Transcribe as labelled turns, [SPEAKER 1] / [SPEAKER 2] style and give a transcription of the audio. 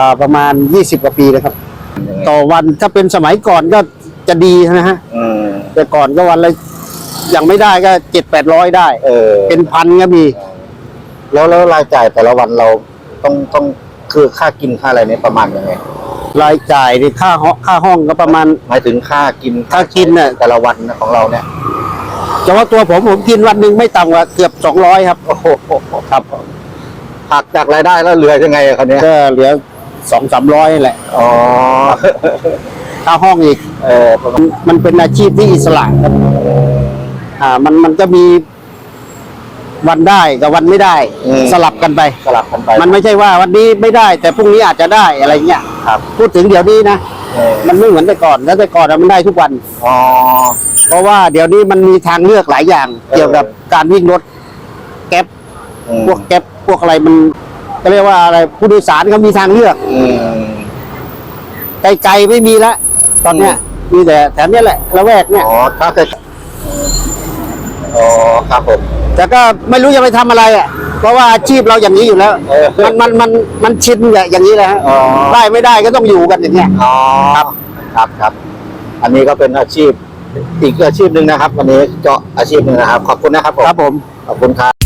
[SPEAKER 1] อ่าประมาณยี่สิบกว่าปีนะครับ ต่อวันถ้าเป็นสมัยก่อนก็จะดีนะฮะ
[SPEAKER 2] อืม
[SPEAKER 1] แต่ก่อนก็วันละยังไม่ได้ก็เจ็ดแปดร้อยได้
[SPEAKER 2] เออ
[SPEAKER 1] เป็นพันก็มี
[SPEAKER 2] แล้วแล้วรายจ่ายแต่ละวันเราต้องต้องคือค่ากินค่าอะไรเนี่ยประมาณยังไง
[SPEAKER 1] รายจ่ายนี่ค่าห้องค่าห้องก็ประมาณ
[SPEAKER 2] หมายถึงค่ากิน
[SPEAKER 1] ค่ากินน่ะ
[SPEAKER 2] แต่ละวันนะของเราเนี่ย
[SPEAKER 1] เฉพาะตัวผมผมกินวันหนึ่งไม่ต่ำกว่าเกือบสองร้อยครับ
[SPEAKER 2] โอ้โหครับหักจากรายได้แล้วเหลือยังไงอะคันนี้ย
[SPEAKER 1] ก็เหลือ สองสามร้อยแหละ
[SPEAKER 2] อ๋อ
[SPEAKER 1] ค่าห้องอีก
[SPEAKER 2] เออประมาณ
[SPEAKER 1] มันเป็นอาชีพที่อิสระครับ อ่า มันมันก็มีวันได้กับวันไม่ได้สลับกันไป
[SPEAKER 2] สลับกันไป
[SPEAKER 1] มันไม่ใช่ว่าวันนี้ไม่ได้ แต่พรุ่งนี้อาจจะได้อะไรเงี้ย
[SPEAKER 2] ครับ
[SPEAKER 1] พูดถึงเดี๋ยวนี้นะ
[SPEAKER 2] เออ
[SPEAKER 1] มันไม่เหมือนแต่ก่อนแล้วแต่ก่อนอะมันได้ทุกวัน
[SPEAKER 2] อ๋อ
[SPEAKER 1] เพราะว่าเดี๋ยวนี้มันมีทางเลือกหลายอย่าง
[SPEAKER 2] เออ
[SPEAKER 1] เกี่ยวกับการวิ่งรถแก๊ป
[SPEAKER 2] อืม
[SPEAKER 1] พวกแก๊ปพวกอะไรมัน ก็เรียกว่าอะไรผู้โดยสารเขามีทางเลือก
[SPEAKER 2] อืม
[SPEAKER 1] ไกลๆไม่มีละตอนเนี้ยมีแต่แถวเนี้ยแหละละแวกเนี่ย
[SPEAKER 2] อ๋อถ้าเกิดอ๋อครับผม
[SPEAKER 1] แต่ก็ไม่รู้จะไปทำอะไรอะ เพราะว่าอาชีพเราอย่างนี้อยู่แล้ว
[SPEAKER 2] เออ
[SPEAKER 1] มันมันมันมันชินอย่างนี้แหละฮะ
[SPEAKER 2] อ๋อ
[SPEAKER 1] ได้ไม่ได้ก็ต้องอยู่กันอย่างเงี้ย
[SPEAKER 2] อ๋อครับครับครับ อันนี้ก็เป็นอาชีพอีกอาชีพหนึ่งนะครับ วันนี้ก็อาชีพหนึ่งนะครับ ขอบคุณนะครับผม
[SPEAKER 1] ครับผม
[SPEAKER 2] ขอบคุณครับ